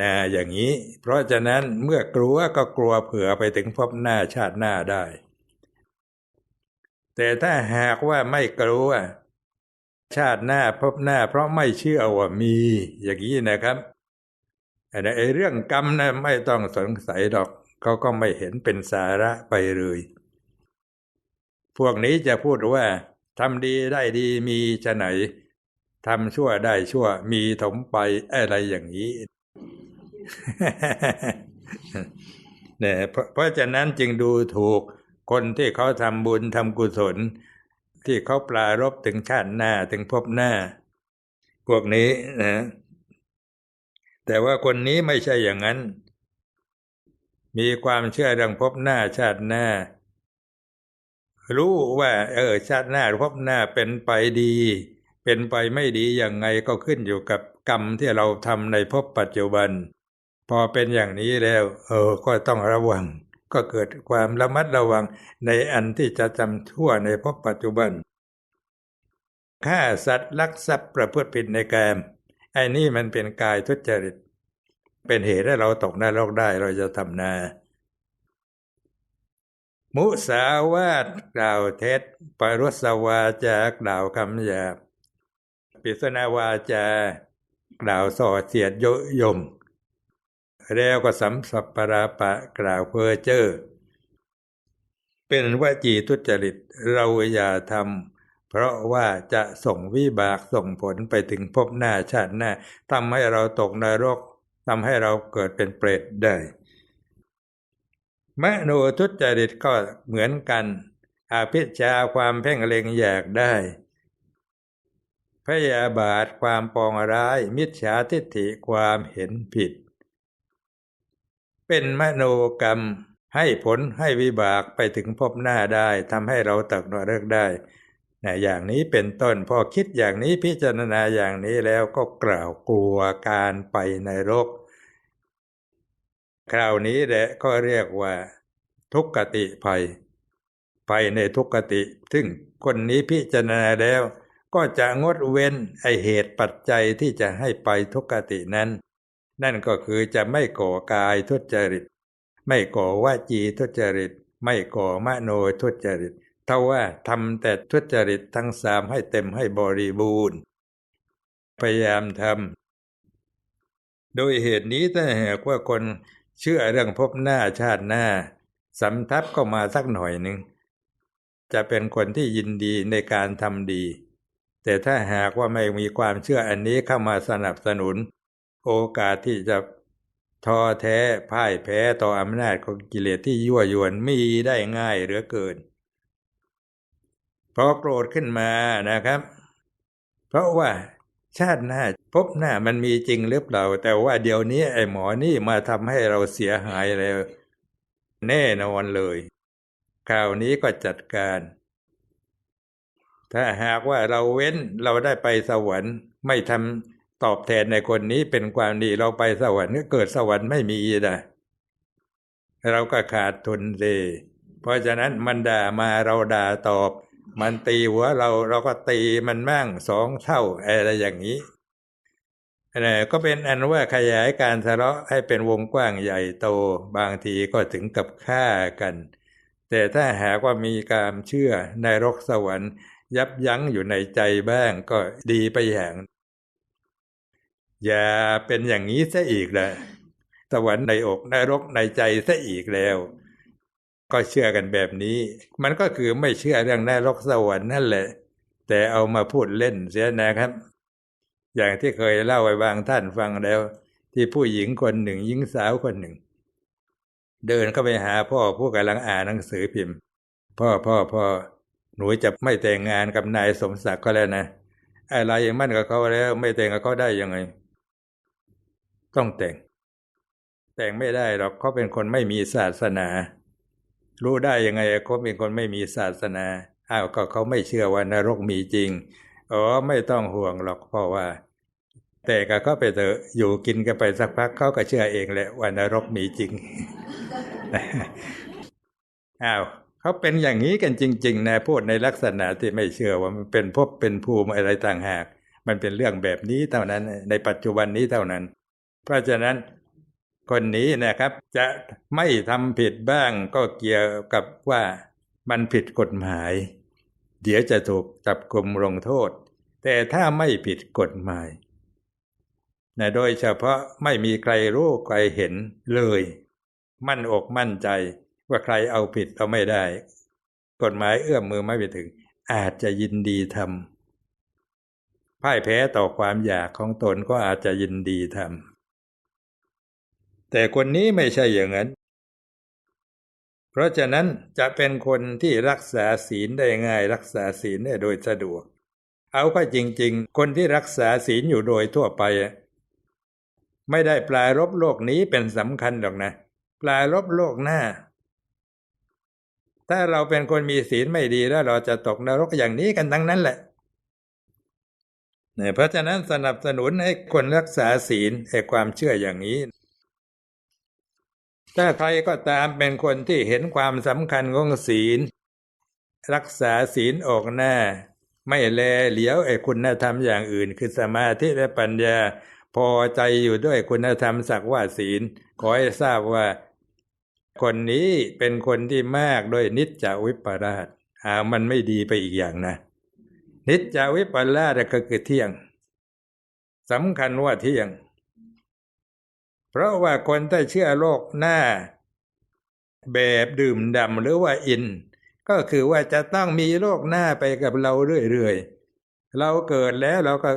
นะอย่างนี้ เพราะฉะนั้นเมื่อกลัวก็กลัวเผื่อไปถึงพบหน้าชาติหน้าได้ แต่ถ้าหากว่าไม่กลัวชาติหน้าพบหน้า เพราะไม่เชื่อว่ามี อย่างนี้นะครับไอ้เรื่องกรรมนะไม่ต้องสงสัยดอกเขาก็ไม่เห็นเป็นสาระไปเลย พวกนี้จะพูดว่าทำดีได้ดีมีจะไหนทำชั่วได้ชั่วมีถมไปอะไรอย่างนี้ เนี่ยเพราะฉะนั้นจึงดูถูกคนที่เขาทำบุญทำกุศล ที่เขาปลารบถึงชาติหน้าถึงพบหน้า พวกนี้นะแต่ว่าคนนี้ไม่ใช่อย่างนั้น มีความเชื่อเรื่องพบหน้าชาติหน้า รู้ว่า เออ ชาติหน้าพบหน้าเป็นไปดี เป็นไปไม่ดีอย่างไงก็ขึ้นอยู่กับกรรมที่เราทำในพบปัจจุบัน พอเป็นอย่างนี้แล้ว เออ ก็ต้องระวัง ก็เกิดความระมัดระวังในอันที่จะจำทั่วในพบปัจจุบันฆ่าสัตว์ลักทรัพย์ประพฤติผิดในกามไอ้นี่มันเป็นกายทุจริต เป็นเหตุให้เราตกนรกได้เราจะทำนา มุสาวาทกล่าวเท็จปรุสวาจากล่าวคำหยาบปิศนาวาจากล่าวส่อเสียดโยยม แล้วก็สัมสัปปราปะกล่าวเพ้อเจ้อเป็นวจีทุจริตเราอย่าทำเพราะว่าจะส่งวิบากส่งผลไปถึงพบหน้าชาติหน้าทำให้เราตกนรกทำให้เราเกิดเป็นเปรตได้มโนทุจริตก็เหมือนกัน อาภิชาความเพ่งเล็งอยากได้ พยาบาทความปองร้าย มิจฉาทิฏฐิความเห็นผิด เป็นมโนกรรมให้ผลให้วิบากไปถึงพบหน้าได้ทำให้เราตกนรกได้นะอย่างนี้เป็นต้นพอคิดอย่างนี้พิจารณาอย่างนี้แล้วก็กล่าวกลัวการไปในโรคคราวนี้แหละก็เรียกว่า ทุกขติภัยไปในทุกขติ ซึ่งคนนี้พิจารณาแล้ว ก็จะงดเว้นไอเหตุปัจจัยที่จะให้ไปทุกขตินั้น นั่นก็คือจะไม่ก่อกายทุจริต ไม่ก่อวาจีทุจริต ไม่ก่อมโนทุจริตถ้าว่าทำแต่ทุจริตทั้งสามให้เต็มให้บริบูรณ์ พยายามทำโดยเหตุนี้ถ้าหากว่าคนเชื่อเรื่องพบหน้าชาติหน้าสำทับก็มาสักหน่อยหนึ่งจะเป็นคนที่ยินดีในการทำดี แต่ถ้าหากว่าไม่มีความเชื่ออันนี้เข้ามาสนับสนุน โอกาสที่จะท้อแท้พ่ายแพ้ต่ออำนาจของกิเลสที่ยั่วยวนมีได้ง่ายเหลือเกินพอโกรธขึ้นมานะครับ เพราะว่าชาติหน้าพบหน้ามันมีจริงหรือเปล่า แต่ว่าเดี๋ยวนี้ไอ้หมอนี่มาทำให้เราเสียหายแล้ว แน่นอนเลยคราวนี้ก็จัดการ ถ้าหากว่าเราเว้นเราได้ไปสวรรค์ไม่ทำ ตอบแทนในคนนี้เป็นความดีเราไปสวรรค์ก็เกิดสวรรค์ไม่มีนะเราก็ขาดทุนเลยเพราะฉะนั้นมันด่ามาเราด่าตอบ มันตีหัวเราเราก็ตีมันมั่งสองเท่าอะไรอย่างนี้นี่ก็เป็นอันว่าขยายการทะเลาะให้เป็นวงกว้างใหญ่โตบางทีก็ถึงกับฆ่ากัน แต่ถ้าหากว่ามีการเชื่อในรกสวรรค์ ยับยั้งอยู่ในใจบ้างก็ดีไปอย่าง อย่าเป็นอย่างนี้ซะอีกเละสวรรค์ในอกในรกในใจซะอีกแล้ว ก็เชื่อกันแบบนี้ มันก็คือไม่เชื่อเรื่องนรกสวรรค์นั่นแหละ แต่เอามาพูดเล่นเสียนะครับ อย่างที่เคยเล่าไว้บางท่านฟังแล้ว ที่ผู้หญิงคนหนึ่งหญิงสาวคนหนึ่ง เดินเข้าไปหาพ่อผู้กำลังอ่านหนังสือพิมพ์ พ่อพ่อพ่อหนูจะไม่แต่งงานกับนายสมศักดิ์ก็แล้วนะอะไรอย่างมั่นกับเขาแล้ว ไม่แต่งกับเขาได้ยังไง ต้องแต่ง แต่งไม่ได้หรอกเขาเป็นคนไม่มีศาสนา รู้ได้ยังไงเขาเป็นคนไม่มีศาสนาอ้าวก็เขาไม่เชื่อว่านรกมีจริงอ๋อไม่ต้องห่วงหรอกเพราะว่า แต่ก็เขาไปเถอะอยู่กินกันไปสักพักเขาก็เชื่อเองแหละว่านรกมีจริงอ้าวเขาเป็นอย่างนี้กันจริง ๆ นะพูดในลักษณะที่ไม่เชื่อว่ามันเป็นพบเป็นภูมิอะไรต่างหาก มันเป็นเรื่องแบบนี้เท่านั้นในปัจจุบันนี้เท่านั้น เพราะฉะนั้นคนนี้นะครับ จะไม่ทำผิดบ้างก็เกี่ยวกับว่ามันผิดกฎหมาย เดี๋ยวจะถูกจับกลุมลงโทษ แต่ถ้าไม่ผิดกฎหมายนะโดยเฉพาะไม่มีใครรู้ใครเห็นเลย มั่นอกมั่นใจว่าใครเอาผิดเอาไม่ได้ กฎหมายเอื้อมมือไม่ไปถึง อาจจะยินดีทำพ่ายแพ้ต่อความอยากของตนก็อาจจะยินดีทำ แต่คนนี้ไม่ใช่อย่างนั้น เพราะฉะนั้นจะเป็นคนที่รักษาศีลได้ง่าย รักษาศีลได้โดยสะดวก เอาก็จริง ๆ คนที่รักษาศีลอยู่โดยทั่วไป ไม่ได้ปลายรบโลกนี้เป็นสำคัญหรอกนะ ปลายรบโลกหน้า ถ้าเราเป็นคนมีศีลไม่ดีแล้วเราจะตกนรกอย่างนี้กันทั้งนั้นแหละเนี่ยเพราะฉะนั้นสนับสนุนให้คนรักษาศีลให้ความเชื่ออย่างนี้ ถ้าใครก็ตามเป็นคนที่เห็นความสำคัญของศีล รักษาศีลออกหน้า ไม่แลเหลียวไอ้คุณธรรมอย่างอื่น คือสมาธิและปัญญา พอใจอยู่ด้วยคุณธรรมสักว่าศีล ขอให้ทราบว่า คนนี้เป็นคนที่มากโดยนิจจวิปราชอ่ามันไม่ดีไปอีกอย่างนะ นิจจวิปราชก็คือเที่ยงสำคัญว่าเที่ยง เพราะว่าคนที่เชื่อโลกหน้า แบบดื่มดำหรือว่าอิน ก็คือว่าจะต้องมีโลกหน้าไปกับเราเรื่อยๆเราเกิดแล้วเราก็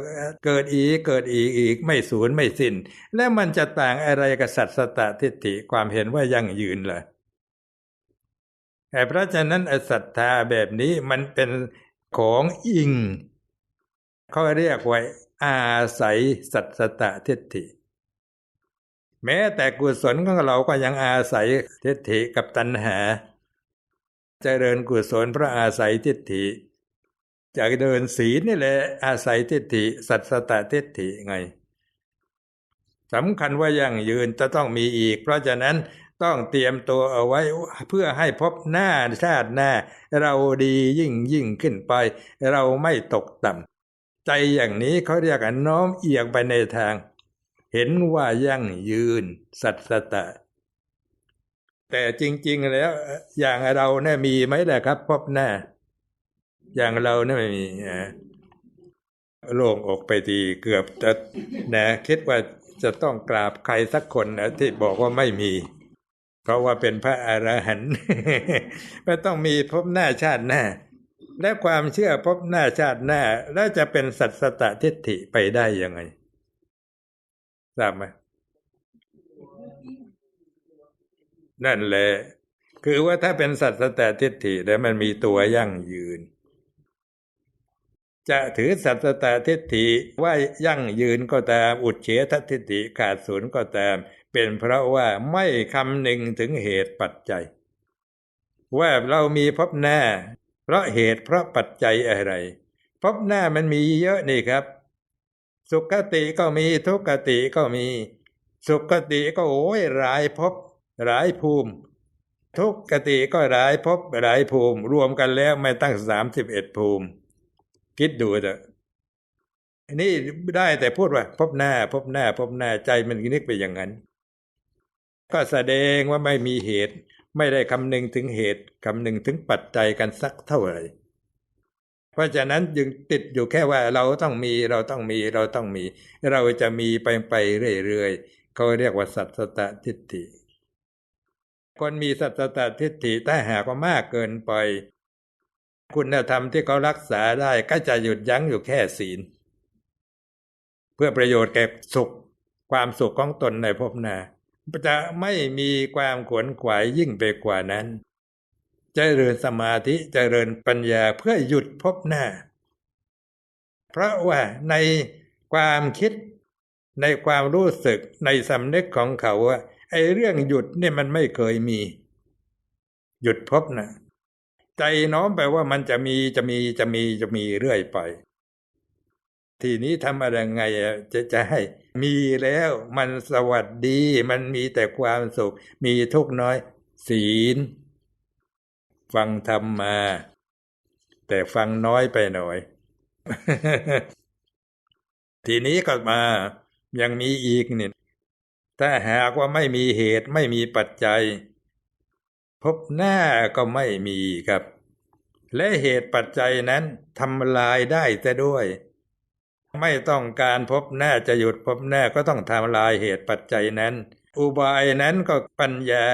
เกิดอีกเกิดอีกอีกไม่สูญไม่สิน้น แล้วมันจะต่างอะไรกับสัตสตทิฏฐิความเห็นว่ายั่งยืนล่ะแต่เพราะฉะนั้นศรัทธาแบบนี้มันเป็นของอิงเขาเรียกว่าอาศัยสัตสตทิฏฐิ แม้แต่กุศลของเราก็ยังอาศัยทิฏฐิกับตัณหาจเจริญกุศลเพราะอาศัยทิฏฐิจากเดินศีลนี่แหละอาศัยทิฏฐิ สัตสตทิฏฐิไงสำคัญว่ายังยืนจะต้องมีอีก เพราะฉะนั้นต้องเตรียมตัวเอาไว้เพื่อให้พบหน้าชาติหน้า เราดียิ่งยิ่งขึ้นไป เราไม่ตกต่ำใจอย่างนี้เขาเรียกน้อมเอียงไปในทาง เห็นว่ายั่งยืน สัตสตะ แต่จริง ๆ แล้ว อย่างเราเนี่ยมีไหมล่ะครับพบหน้า อย่างเราเนี่ยไม่มีนะโล่งอกไปทีเกือบจะนะคิดว่าจะต้องกราบใครสักคนนะที่บอกว่าไม่มี เพราะว่าเป็นพระอรหันต์ไม่ต้องมีพบหน้าชาติหน้า และความเชื่อพบหน้าชาติหน้า แล้วจะเป็นสัตสตทิฏฐิไปได้ยังไง ทราบไหมนั่นแหละคือว่าถ้าเป็นสัตว์สตทิฏฐิแล้วมันมีตัวยั่งยืน จะถือสัตตาทิฏฐิว่ายั่งยืนก็ตามอุดเฉททิฏฐิขาดศูนย์ก็ตาม เป็นเพราะว่าไม่คำหนึ่งถึงเหตุปัจจัย ว่าเรามีพบหน้า เพราะเหตุเพราะปัจจัยอะไร พบหน้ามันมีเยอะนี่ครับ สุขติก็มีทุกขติก็มี สุขติก็โอ้ยหลายภพหลายภูมิ ทุกขติก็หลายภพหลายภูมิ รวมกันแล้วไม่ตั้งสามสิบเอ็ดภูมิ คิดดูเถอะนี่ได้แต่พูดว่า พบหน้า พบหน้า พบหน้าใจมันนึกไปอย่างนั้น ก็แสดงว่าไม่มีเหตุ ไม่ได้คำนึงถึงเหตุคำนึงถึงปัจจัยกันสักเท่าไหร่ เพราะฉะนั้นจึงติดอยู่แค่ว่าเราต้องมีเราต้องมีเราต้องมี เราจะมีไปไปเรื่อยๆเขาเรียกว่าสัตตตทิฏฐิ คนมีสัตตตทิฏฐิถ้าหากว่ามากเกินไป คุณธรรมที่เขารักษาได้ก็จะหยุดยั้งอยู่แค่ศีล เพื่อประโยชน์แก่สุขความสุขของตนในภพหน้าจะไม่มีความขวนขวายยิ่งไปกว่านั้น จเจริญสมาธิจเจริญปัญญาเพื่อหยุดภพหน้า เพราะว่าในความคิดในความรู้สึกในสำนึกของเขาว่าไอ้เรื่องหยุดเนี่ยมันไม่เคยมี หยุดพบนะใจน้อมแปว่ามันจะมีจะมีจะมีจะมีเรื่อยไป ทีนี้ทำอะไรไงจะจะให้มีแล้วมันสวัสดี มันมีแต่ความสุข มีทุกน้อย ศีล ฟังธรรมมา แต่ฟังน้อยไปหน่อย ทีนี้ก็มายังมีอีกเนี่ยถ้าหากว่าไม่มีเหตุไม่มีปัจจัย พบหน้าก็ไม่มีครับ และเหตุปัจจัยนั้นทำลายได้แต่ด้วย ไม่ต้องการพบหน้าจะหยุดพบหน้าก็ต้องทำลายเหตุปัจจัยนั้น อุบายนั้นก็ปัญญา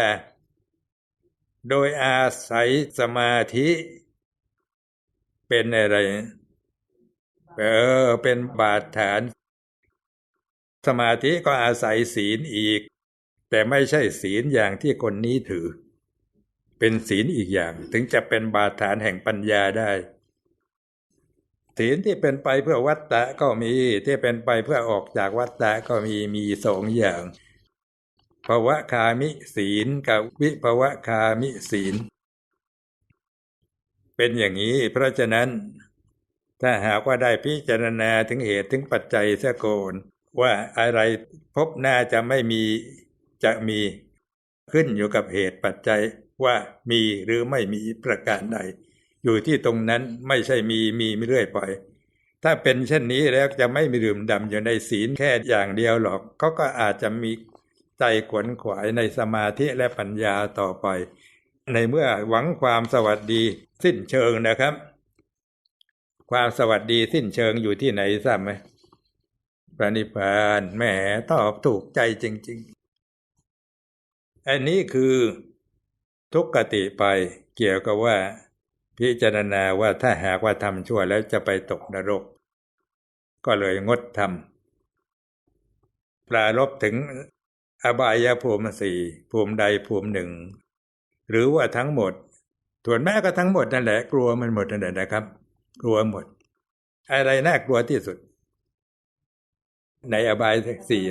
โดยอาศัยสมาธิเป็นอะไร เออ เป็นบาดฐาน สมาธิก็อาศัยศีลอีก แต่ไม่ใช่ศีลอย่างที่คนนี้ถือ เป็นศีลอีกอย่าง ถึงจะเป็นบาดฐานแห่งปัญญาได้ ศีลที่เป็นไปเพื่อวัตตะก็มี ที่เป็นไปเพื่อออกจากวัตตะก็มีมีสองอย่าง ภวะคามิศีลกับวิภวะคามิศีล เป็นอย่างนี้ เพราะฉะนั้น ถ้าหากว่าได้พิจารณาถึงเหตุถึงปัจจัยเสียก่อนว่าอะไรพบหน้าจะไม่มีจะมีขึ้นอยู่กับเหตุปัจจัยว่ามีหรือไม่มีประการใด อยู่ที่ตรงนั้นไม่ใช่มีมีไม่เรื่อยไปถ้าเป็นเช่นนี้แล้วจะไม่มีดื่มดำอยู่ในศีลแค่อย่างเดียวหรอกเขาก็อาจจะมี ใจขวนขวายในสมาธิและปัญญาต่อไป ในเมื่อหวังความสวัสดีสิ้นเชิงนะครับ ความสวัสดีสิ้นเชิงอยู่ที่ไหนทราบไหมพระนิพพานแหมตอบถูกใจจริง ๆ อันนี้คือทุกขติไปเกี่ยวกับว่า พิจารณาว่าถ้าหากว่าทำชั่วแล้วจะไปตกนรก ก็เลยงดทำปลารบถึง อบายภูมิสี่ภูมิใดภูมิหนึ่ง หรือว่าทั้งหมดถ่วนแม้ก็ทั้งหมดนั่นแหละกลัวมันหมดนั่นแหละนะครับ กลัวหมด อะไรน่ากลัวที่สุด ในอบายสี่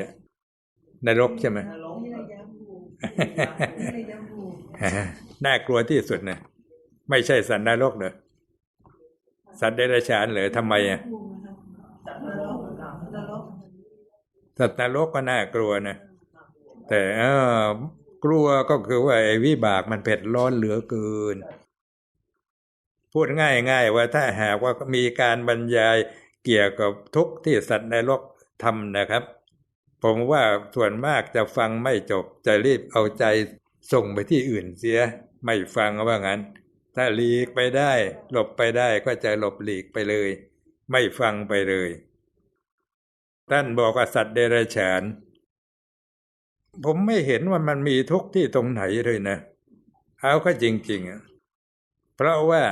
นรกใช่ไหมน่ากลัวที่สุดนะไม่ใช่สัตว์นรกเลยสัตว์เดรัจฉานเลยทำไมอะสัตว์นรกก็น่ากลัวนะ แต่กลัวก็คือว่าไอ้วิบากมันเผ็ดร้อนเหลือเกิน พูดง่ายๆว่าถ้าหากว่ามีการบรรยายเกี่ยวกับทุกที่สัตว์ในโลกทำนะครับ ผมว่าส่วนมากจะฟังไม่จบจะรีบเอาใจส่งไปที่อื่นเสีย ไม่ฟังว่างั้น ถ้าหลีกไปได้ หลบไปได้ก็จะหลบหลีกไปเลย ไม่ฟังไปเลย ท่านบอกว่าสัตว์เดรัจฉาน ผมไม่เห็นว่ามันมีทุกที่ตรงไหนเลยนะ เอาก็จริงๆ เพราะว่า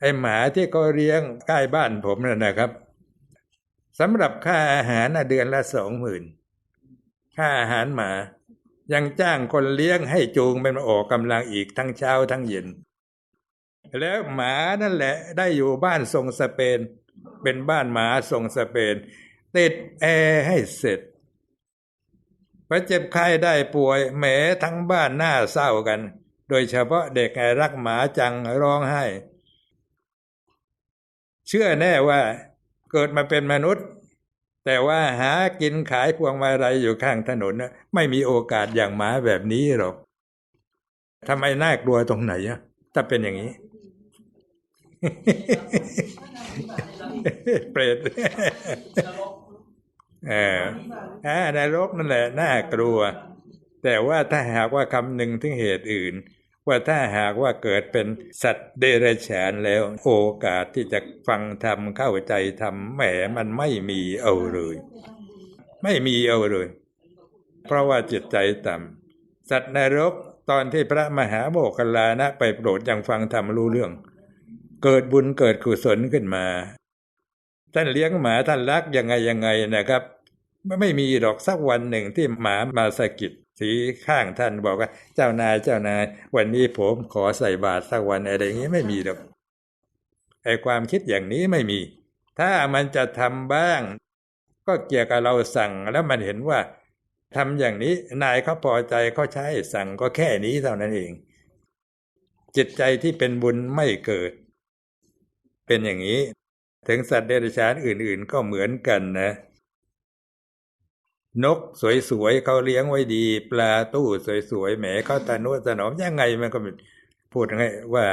ไอหมาที่เขาเลี้ยงใกล้บ้านผมนั่นนะครับสำหรับค่าอาหารเดือนละสองหมื่นค่าอาหารหมา ยังจ้างคนเลี้ยงให้จูงเป็นมาออกกำลังอีกทั้งเช้าทั้งเย็น แล้วหมานั่นแหละได้อยู่บ้านทรงสเปน เป็นบ้านหมาทรงสเปน ติดแอร์ให้เสร็จ พอเจ็บไข้ได้ป่วยแหมทั้งบ้านหน้าเศร้ากัน โดยเฉพาะเด็กไอรักหมาจังร้องไห้ เชื่อแน่ว่าเกิดมาเป็นมนุษย์ แต่ว่าหากินขายพวงมาลัยอยู่ข้างถนนไม่มีโอกาสอย่างหมาแบบนี้หรอกทำไมน่ากลัวตรงไหนอะถ้าเป็นอย่างนี้ เปรต เอออ่านรกนั่นแหละน่ากลัว แต่ว่าถ้าหากว่าคำหนึ่งถึงเหตุอื่น ว่าถ้าหากว่าเกิดเป็นสัตว์เดรัจฉานแล้ว โอกาสที่จะฟังธรรมเข้าใจธรรมแหมมันไม่มีเอาเลย ไม่มีเอาเลย เพราะว่าจิตใจต่ำสัตว์นรกตอนที่พระมหาโมคคลานะ ไปโปรดยังฟังธรรมรู้เรื่อง เกิดบุญเกิดกุศลขึ้นมา ท่านเลี้ยงหมาท่านรักยังไงยังไงนะครับ ไม่มีดอกสักวันหนึ่งที่หมามาสะกิดสีข้างท่านบอกว่า เจ้านายเจ้านาย วันนี้ผมขอใส่บาตรสักวันอะไรอย่างนี้ไม่มีหรอกไอความคิดอย่างนี้ไม่มี ถ้ามันจะทำบ้าง ก็เกี่ยวกับเราสั่งแล้วมันเห็นว่าทำอย่างนี้นายเขาพอใจเขาใช้สั่งก็แค่นี้เท่านั้นเอง จิตใจที่เป็นบุญไม่เกิด เป็นอย่างนี้ ถึงสัตว์เดรัจฉานอื่นๆ ก็เหมือนกันนะ นกสวยๆเขาเลี้ยงไว้ดี ปลาตู้สวยๆแหมเขาตานุถนอมยังไงมันก็พูดไงว่า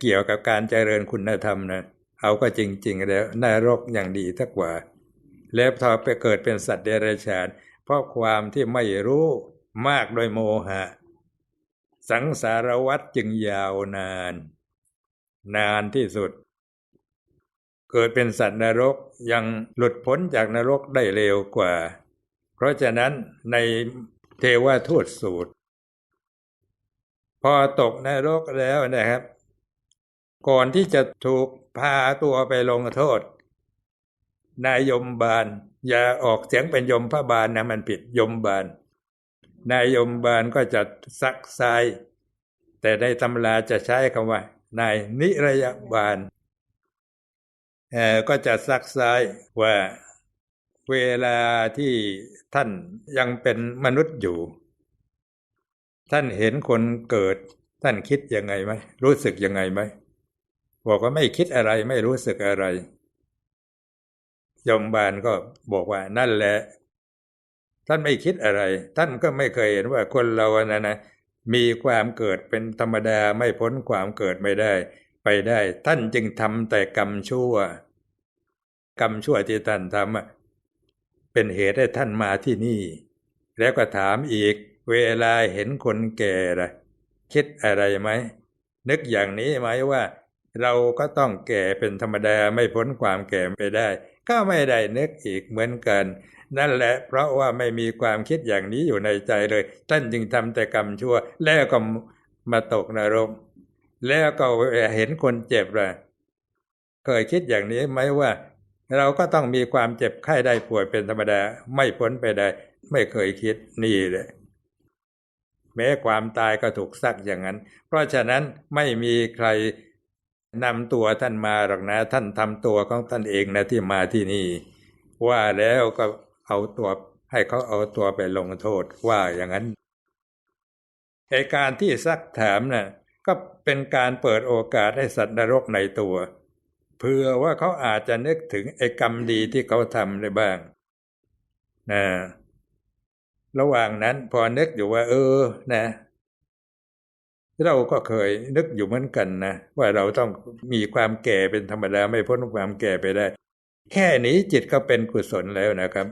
เกี่ยวกับการเจริญคุณธรรมนะเอาก็จริง ๆ แล้วนรกอย่างดีทักกว่า แล้วพอไปเกิดเป็นสัตว์เดรัจฉานเพราะความที่ไม่รู้มากโดยโมหะ สังสารวัฏจึงยาวนาน นานที่สุด เกิดเป็นสัตว์นรกยังหลุดพ้นจากนรกได้เร็วกว่า เพราะฉะนั้นในเทวทูตสูตร พอตกนรกแล้วนะครับ ก่อนที่จะถูกพาตัวไปลงโทษ นายยมบาล อย่าออกเสียงเป็นยมพระบาลนะมันผิดยมบาล นายยมบาลก็จะซักไซแต่ในตำราจะใช้คำว่า นายนิรยบาลก็จะซักไซว่า เวลาที่ท่านยังเป็นมนุษย์อยู่ ท่านเห็นคนเกิด ท่านคิดยังไงไหมรู้สึกยังไงไหมบอกว่าไม่คิดอะไรไม่รู้สึกอะไรยมบาลก็บอกว่านั่นแหละ ท่านไม่คิดอะไร ท่านก็ไม่เคยเห็นว่าคนเรานะนะมีความเกิดเป็นธรรมดาไม่พ้นความเกิดไม่ได้ ไปได้ ท่านจึงทำแต่กรรมชั่ว กรรมชั่วที่ท่านทำ เป็นเหตุให้ท่านมาที่นี่ แล้วก็ถามอีก เวลาเห็นคนแก่ละคิดอะไรไหม นึกอย่างนี้ไหมว่า เราก็ต้องแก่เป็นธรรมดาไม่พ้นความแก่ไปได้ ก็ไม่ได้นึกอีกเหมือนกัน นั่นแหละเพราะว่าไม่มีความคิดอย่างนี้อยู่ในใจเลย ท่านจึงทำแต่กรรมชั่ว แล้วก็มาตกนรก แล้วก็เห็นคนเจ็บลยเคยคิดอย่างนี้ไหมว่า เราก็ต้องมีความเจ็บไข้ได้ป่วยเป็นธรรมดาไม่พ้นไปได้ ไม่เคยคิดนี่เลยแม้ความตายก็ถูกซักอย่างนั้น เพราะฉะนั้นไม่มีใครนำตัวท่านมาหรอกนะ ท่านทำตัวของท่านเองนะที่มาที่นี่ ว่าแล้วก็เอาตัวให้เขาเอาตัวไปลงโทษว่าอย่างนั้นไอการที่ซักถามนะ่ะก็เป็นการเปิดโอกาสให้สัตว์นรกในตัว เพื่อว่าเขาอาจจะนึกถึงไอ้กรรมดีที่เขาทำได้บ้างนะระหว่างนั้นพอนึกอยู่ว่า เออ นะ เราก็เคยนึกอยู่เหมือนกันนะว่าเราต้องมีความแก่เป็นธรรมดาไม่พ้นความแก่ไปได้ แค่นี้จิตก็เป็นกุศลแล้วนะครับ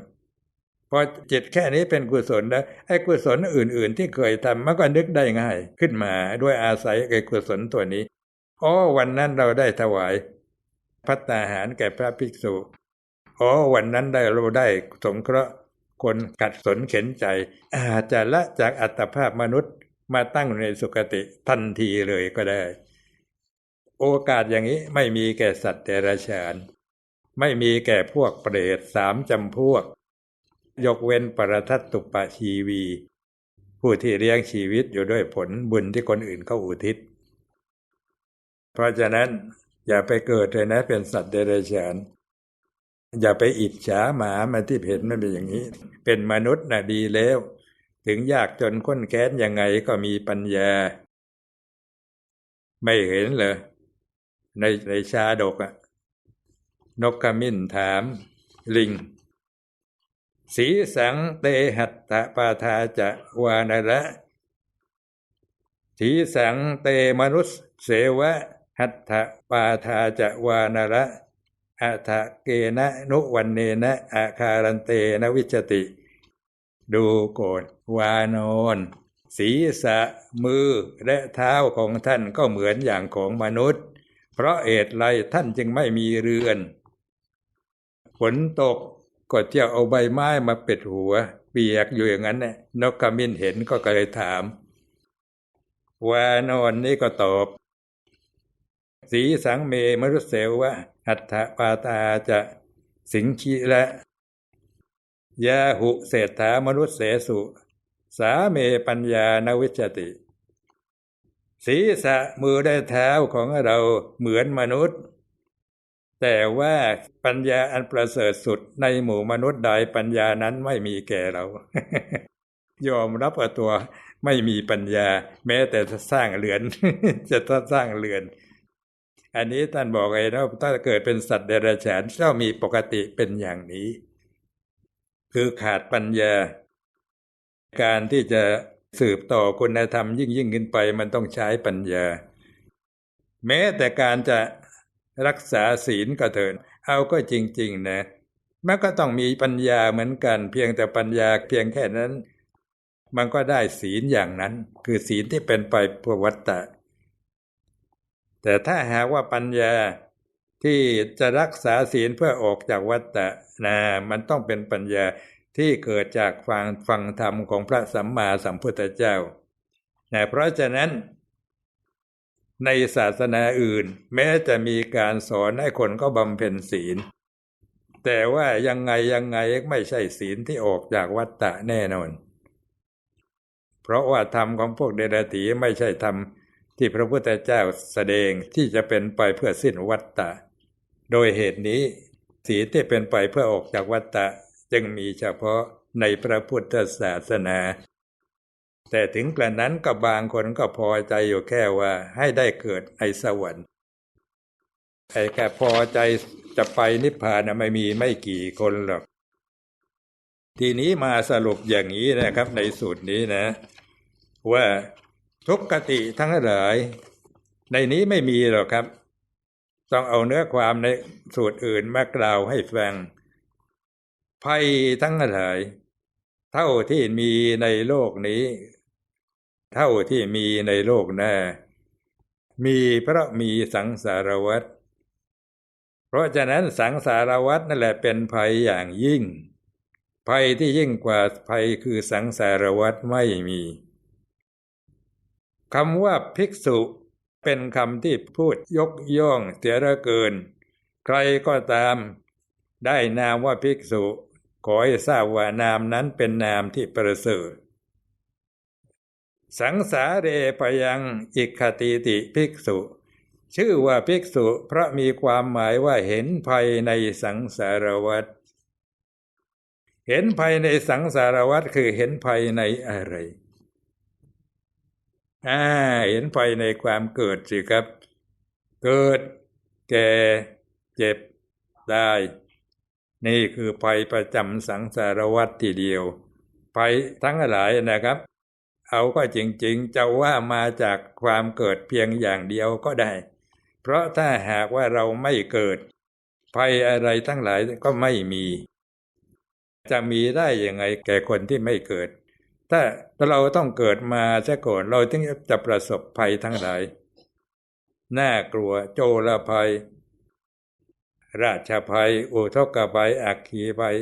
พอจิตแค่นี้เป็นกุศลแล้วไอ้กุศลอื่น ๆ ที่เคยทำมันก็นึกได้ง่าย ขึ้นมาด้วยอาศัยไอ้กุศลตัวนี้อ๋อวันนั้นเราได้ถวาย พัตตาหารแก่พระภิกษุ อ๋อวันนั้นได้เราได้สงเคราะห์คนขัดสนเข็นใจ อาจจะละจากอัตภาพมนุษย์มาตั้งในสุคติทันทีเลยก็ได้ โอกาสอย่างนี้ไม่มีแก่สัตว์เดรัจฉาน ไม่มีแก่พวกเปรตสามจำพวก ยกเว้นปรทัตตุปชีวี ผู้ที่เลี้ยงชีวิตอยู่ด้วยผลบุญที่คนอื่นเขาอุทิศ เพราะฉะนั้น อย่าไปเกิดเลยนะ เป็นสัตว์เดรัจฉาน อย่าไปอิจฉาหมามาที่เห็นมันเป็นอย่างนี้ เป็นมนุษย์นะ่ะดีแล้ว ถึงยากจนข้นแค้นยังไงก็มีปัญญา ไม่เห็นเลยในในชาดกอะนกขมิ้นถามลิง สีสังเตหัตตะปาทาจะวานระสีสังเตมนุสเสวะ หัตถปาทาจะวานระอัทะเกนะนุวันเนนะอาคารันเตนวิจติ ดูโกรวานอนศีรษะมือและเท้าของท่านก็เหมือนอย่างของมนุษย์ เพราะเหตุไรท่านจึงไม่มีเรือน ฝนตกก็เที่ยวเอาใบไม้มาเปิดหัว เปียกอยู่อย่างนั้นเนี่ยนกขมิ้นเห็นก็เลยถาม วานอนนี่ก็ตอบ สีสังเมมรุเสวะหัตถปาตาจะสิงคีและ ยาหุเศรษฐามนุษย์เสสุ สาเมปัญญานวิจติ ศีรษะมือได้เท้าของเราเหมือนมนุษย์ แต่ว่าปัญญาอันประเสริฐสุดในหมู่มนุษย์ใดปัญญานั้นไม่มีแก่เรา ยอมรับว่าตัวไม่มีปัญญา แม้แต่จะสร้างเรือน จะสร้างเรือน อันนี้ท่านบอกไงนะถ้าเกิดเป็นสัตว์เดรัจฉานก็มีปกติเป็นอย่างนี้ คือขาดปัญญา การที่จะสืบต่อคุณธรรมยิ่งยิ่งขึ้นไปมันต้องใช้ปัญญา แม้แต่การจะรักษาศีลก็เถิดเอาก็จริง ๆ นะมันก็ต้องมีปัญญาเหมือนกัน เพียงแต่ปัญญาเพียงแค่นั้น มันก็ได้ศีลอย่างนั้น คือศีลที่เป็นไปเพื่อวัตตะ แต่ถ้าหากว่าปัญญาที่จะรักษาศีลเพื่อออกจากวัตตะนะมันต้องเป็นปัญญาที่เกิดจากฟังฟังธรรมของพระสัมมาสัมพุทธเจ้านะเพราะฉะนั้น ในศาสนาอื่น แม้จะมีการสอนให้คนก็บำเพ็ญศีล แต่ว่ายังไงยังไงไม่ใช่ศีลที่ออกจากวัตตะแน่นอน เพราะว่าธรรมของพวกเดรัจฉีไม่ใช่ธรรม ที่พระพุทธเจ้าแสดงที่จะเป็นไปเพื่อสิ้นวัตตะโดยเหตุนี้ศีลที่เป็นไปเพื่อออกจากวัตตะจึงมีเฉพาะในพระพุทธศาสนา แต่ถึงกระนั้นก็บางคนก็พอใจอยู่แค่ว่าให้ได้เกิดในสวรรค์ไอ้แค่พอใจจะไปนิพพานไม่มีไม่กี่คนหรอก ทีนี้มาสรุปอย่างนี้นะครับในสูตรนี้นะ ว่า ทุกกติทั้งหลายในนี้ไม่มีหรอกครับ ต้องเอาเนื้อความในสูตรอื่นมากล่าวให้ฟังภัยทั้งหลายเท่าที่มีในโลกนี้ เท่าที่มีในโลกหน้า มีเพราะมีสังสารวัฏเพราะฉะนั้นสังสารวัฏนั่นแหละเป็นภัยอย่างยิ่ง ภัยที่ยิ่งกว่าภัยคือสังสารวัฏไม่มี คำว่าภิกษุเป็นคำที่พูดยกย่องเสียระเกิน ใครก็ตาม ได้นามว่าภิกษุ ขอให้ทราบว่านามนั้นเป็นนามที่ประเสริฐสังสาเรปยังอิคติติภิกษุ ชื่อว่าภิกษุเพราะมีความหมายว่าเห็นภัยในสังสารวัฏเห็นภัยในสังสารวัฏคือเห็นภัยในอะไร อ่าเห็นภัยในความเกิดสิครับ เกิด แก่ เจ็บ ได้ นี่คือภัยประจำสังสารวัฏทีเดียวภัยทั้งหลายนะครับ เอาก็จริงๆจะว่ามาจากความเกิดเพียงอย่างเดียวก็ได้ เพราะถ้าหากว่าเราไม่เกิด ภัยอะไรทั้งหลายก็ไม่มี จะมีได้ยังไงแก่คนที่ไม่เกิด ถ้าเราต้องเกิดมาซะก่อนเราถึงจะประสบภัยทั้งหลาย น่ากลัวโจรภัย ราชภัย อุทกภัย อักขีภัย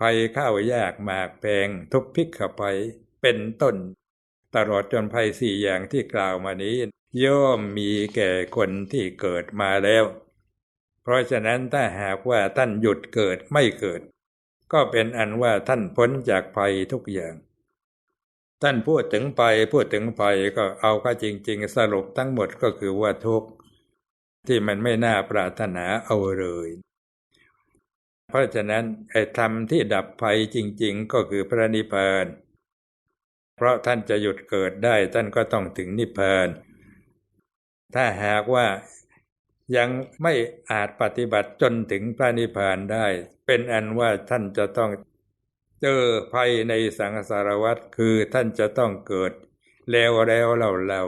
ภัยข้าวยากหมากแพงทุกพิกขภัย เป็นต้น ตลอดจนภัยสี่อย่างที่กล่าวมานี้ ย่อมมีแก่คนที่เกิดมาแล้ว เพราะฉะนั้นถ้าหากว่าท่านหยุดเกิดไม่เกิด ก็เป็นอันว่าท่านพ้นจากภัยทุกอย่าง ท่านพูดถึงภัยพูดถึงภัยก็เอาก็จริง ๆ สรุปทั้งหมดก็คือว่าทุกข์ที่มันไม่น่าปรารถนาเอาเลย เพราะฉะนั้นไอ้ธรรมที่ดับภัยจริง ๆ ก็คือพระนิพพานเพราะท่านจะหยุดเกิดได้ท่านก็ต้องถึงนิพพานถ้าหากว่ายังไม่อาจปฏิบัติจนถึงพระนิพพานได้ เป็นอันว่าท่านจะต้องเจอภัยในสังสารวัฏคือท่านจะต้องเกิด แล้วแล้วเล่าเล่า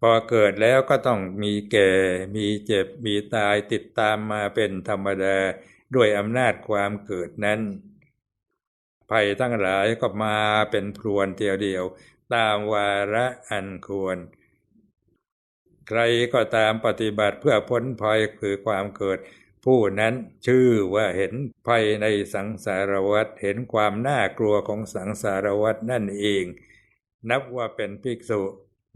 พอเกิดแล้วก็ต้องมีแก่ มีเจ็บ มีตายติดตามมาเป็นธรรมดาด้วยอำนาจความเกิดนั้น ภัยทั้งหลายก็มาเป็นพรวนเดียวเดียว ตามวาระอันควร ใครก็ตามปฏิบัติเพื่อพ้นภัยคือความเกิด ผู้นั้นชื่อว่าเห็นภัยในสังสารวัฏเห็นความน่ากลัวของสังสารวัฏนั่นเอง นับว่าเป็นภิกษุ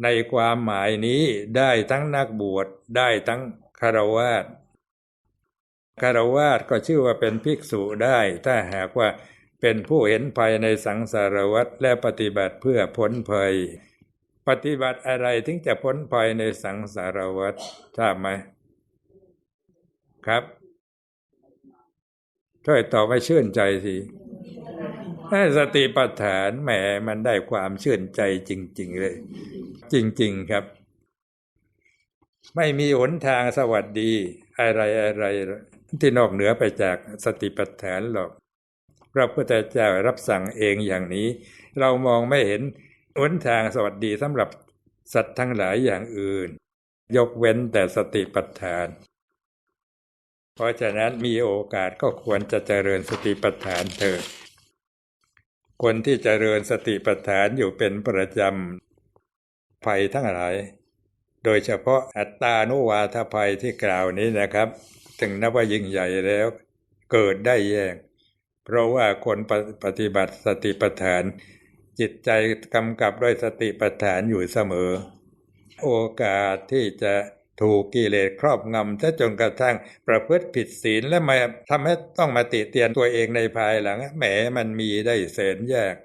ในความหมายนี้ได้ทั้งนักบวชได้ทั้งคารวาสคารวาสก็ชื่อว่าเป็นภิกษุได้ ถ้าหากว่าเป็นผู้เห็นภัยในสังสารวัฏและปฏิบัติเพื่อพ้นภัย ปฏิบัติอะไรถึงจะพ้นภัยในสังสารวัฏทราบไหม ครับช่วยตอบให้ชื่นใจสิสติปัฏฐานแหมมันได้ความชื่นใจจริง ๆ เลย จริง ๆครับ ไม่มีหนทางสวัสดี อะไรอะไรที่นอกเหนือไปจากสติปัฏฐานหรอกพระพุทธเจ้ารับสั่งเองอย่างนี้ เรามองไม่เห็นหนทางสวัสดีสำหรับสัตว์ทั้งหลายอย่างอื่น ยกเว้นแต่สติปัฏฐาน เพราะฉะนั้นมีโอกาสก็ควรจะเจริญสติปัฏฐานเถิดคนที่เจริญสติปัฏฐานอยู่เป็นประจำภัยทั้งหลาย โดยเฉพาะอัตตานุวาทภัยที่กล่าวนี้นะครับ ถึงนับว่ายิ่งใหญ่แล้ว เกิดได้แยกเพราะว่าคนปฏิบัติสติปัฏฐาน จิตใจกำกับด้วยสติปัฏฐานอยู่เสมอ โอกาสที่จะ ถูกกิเลสครอบงำถ้าจนกระทั่งประพฤติผิดศีลและมาทำให้ต้องมาติเตียนตัวเองในภายหลังแหมมันมีได้แสนแยก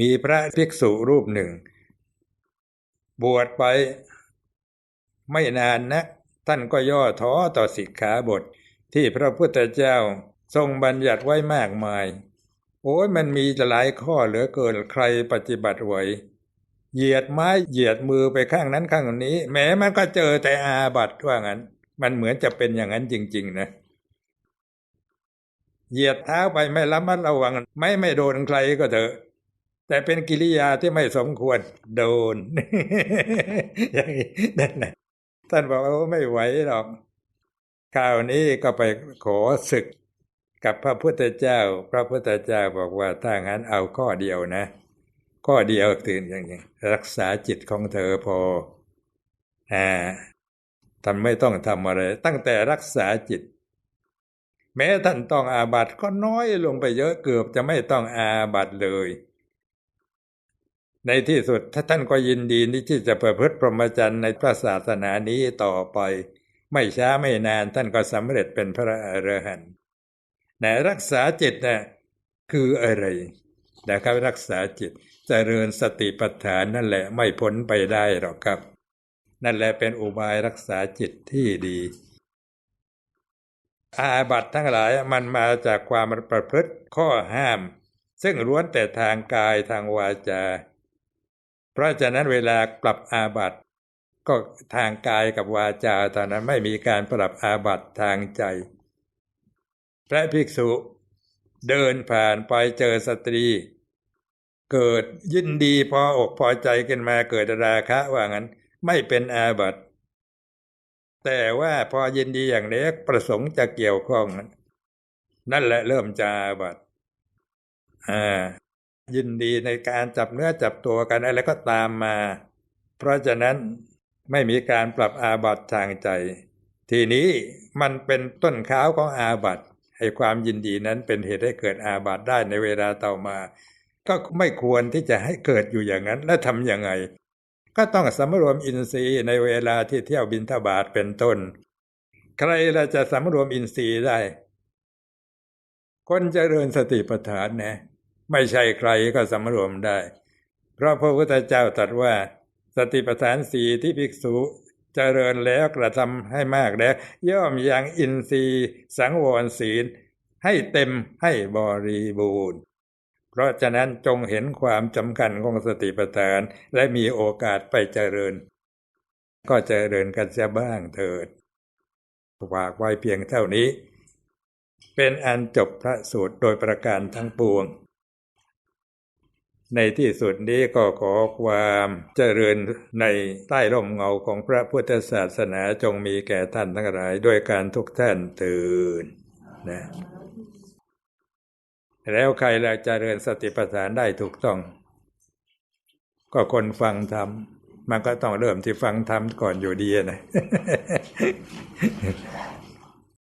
มีพระภิกษุรูปหนึ่ง บวชไปไม่นานนะ ท่านก็ย่อท้อต่อสิกขาบทที่พระพุทธเจ้าทรงบัญญัติไว้มากมาย โอ้ยมันมีหลายข้อเหลือเกินใครปฏิบัติไหว เหยียดไม้เหยียดมือไปข้างนั้นข้างนี้ แม้มันก็เจอแต่อาบัตว่างั้น มันเหมือนจะเป็นอย่างนั้นจริง ๆ นะเหยียดเท้าไปไม่ระมัดระวัง ไม่ไม่โดนใครก็เถอะ แต่เป็นกิริยาที่ไม่สมควรโดน อย่างนี้นั่นแหละท่านบอกว่าไม่ไหวหรอกคราวนี้ก็ไปขอศึกกับพระพุทธเจ้า พระพุทธเจ้าบอกว่าถ้างั้นเอาข้อเดียวนะ ข้อเดียวตื่นอย่างนี้รักษาจิตของเธอพออ่าท่านไม่ต้องทำอะไร ตั้งแต่รักษาจิต แม้ท่านต้องอาบัตก็น้อยลงไปเยอะเกือบจะไม่ต้องอาบัตเลย ในที่สุดถ้าท่านก็ยินดีที่จะประพฤติพรหมจรรย์ในพระศาสนานี้ต่อไป ไม่ช้าไม่นานท่านก็สำเร็จเป็นพระอรหันต์แต่รักษาจิตนะ่ะคืออะไรนะครับรักษาจิต จริญสติปัฏฐานนั่นแหละไม่พ้นไปได้หรอกครับ นั่นแหละเป็นอุบายรักษาจิตที่ดี อาบัตทั้งหลายมันมาจากความประพฤติข้อห้าม ซึ่งล้วนแต่ทางกายทางวาจา เพราะฉะนั้นเวลาปรับอาบัตก็ทางกายกับวาจาตอนนั้นไม่มีการปรับอาบัตทางใจ พระภิกษุ เดินผ่านไปเจอสตรี เกิดยินดีพออกพอใจขึ้นมาเกิดราคะว่างั้น ไม่เป็นอาบัติแต่ว่าพอยินดีอย่างเล็กประสงค์จะเกี่ยวข้อง นั่นแหละเริ่มจะอาบัติอ่ายินดีในการจับเนื้อจับตัวกันอะไรก็ตามมา เพราะฉะนั้นไม่มีการปรับอาบัติทางใจ ทีนี้มันเป็นต้นข้าวของอาบัติให้ความยินดีนั้นเป็นเหตุให้เกิดอาบัติได้ในเวลาต่อมา ก็ไม่ควรที่จะให้เกิดอยู่อย่างนั้น แล้วทำยังไง ก็ต้องสำรวมอินทรีย์ในเวลาที่เที่ยวบินทบาทเป็นต้น ใครเราจะสำรวมอินทรีย์ได้ คนจเจริญสติปัฏฐานนะไม่ใช่ใครก็สำรวมได้ เพราะพระพุทธเจ้าตรัสว่า สติปัฏฐานสีที่ภิกษุจเจริญแล้วกระทำให้มากแล้ว ย่อมยังอินทรีย์สังวรศีลให้เต็มให้บริบูรณ์ ราะฉะนั้นจงเห็นความจำคัญของสติปัฏฐาน และมีโอกาสไปเจริญ ก็เจริญกันเสียบ้างเถิดฝากไว้เพียงเท่านี้ เป็นอันจบพระสูตรโดยประการทั้งปวง ในที่สุดนี้ก็ขอความเจริญในใต้ร่มเงาของพระพุทธศาสนาจงมีแก่ท่านทั้งหลายด้วยการทุกท่านตื่นนะ แล้วใครละจะเริญสติปัฏฐานได้ถูกต้อง ก็คนฟังธรรมมันก็ต้องเริ่มที่ฟังธรรมก่อนอยู่ดีนะ